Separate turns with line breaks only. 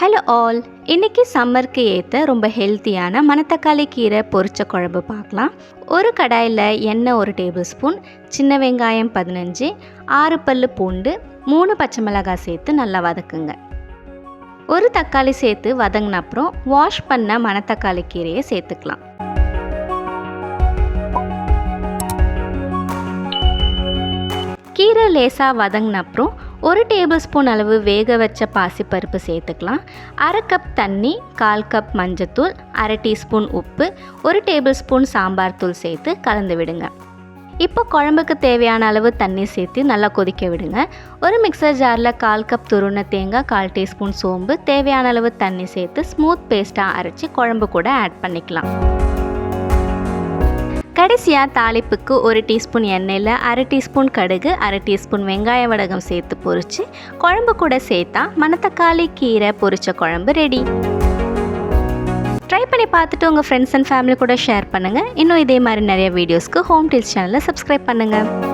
Hello all இன்றைக்கி சம்மருக்கு ஏற்ற ரொம்ப ஹெல்த்தியான மணத்தக்காளி கீரை பொரிச்ச குழம்பு பார்க்கலாம். ஒரு கடாயில் எண்ணெய் ஒரு டேபிள் ஸ்பூன் சின்ன வெங்காயம் பதினஞ்சு ஆறு பல்லு பூண்டு மூணு பச்சை மிளகாய் சேர்த்து நல்லா வதக்குங்க. ஒரு தக்காளி சேர்த்து வதங்கின அப்புறம் வாஷ் பண்ண மணத்தக்காளி கீரையை சேர்த்துக்கலாம். கீரை லேசாக வதங்கின அப்புறம் ஒரு டேபிள் ஸ்பூன் அளவு வேக வச்ச பாசிப்பருப்பு சேர்த்துக்கலாம். அரை கப் தண்ணி கால் கப் மஞ்சத்தூள் அரை டீஸ்பூன் உப்பு ஒரு டேபிள் ஸ்பூன் சாம்பார் தூள் சேர்த்து கலந்து விடுங்க. இப்போ குழம்புக்கு தேவையான அளவு தண்ணி சேர்த்து நல்லா கொதிக்க விடுங்க. ஒரு மிக்சர் ஜாரில் கால் கப் துருண தேங்காய் கால் டீஸ்பூன் சோம்பு தேவையான அளவு தண்ணி சேர்த்து ஸ்மூத் பேஸ்ட்டாக அரைச்சி குழம்பு கூட ஆட் பண்ணிக்கலாம். கடைசியாக தாளிப்புக்கு ஒரு டீஸ்பூன் எண்ணெயில் அரை டீஸ்பூன் கடுகு அரை டீஸ்பூன் வெங்காய வடகம் சேர்த்து பொரித்து குழம்பு கூட சேர்த்தா மணத்தக்காளி கீரை பொரித்த குழம்பு ரெடி ட்ரை பண்ணி பார்த்துட்டு உங்கள் ஃப்ரெண்ட்ஸ் அண்ட் ஃபேமிலி கூட ஷேர் பண்ணுங்கள் இன்னும் இதே மாதிரி நிறைய வீடியோஸ்க்கு ஹோம் டீல்ஸ் சேனலை சப்ஸ்கிரைப் பண்ணுங்கள்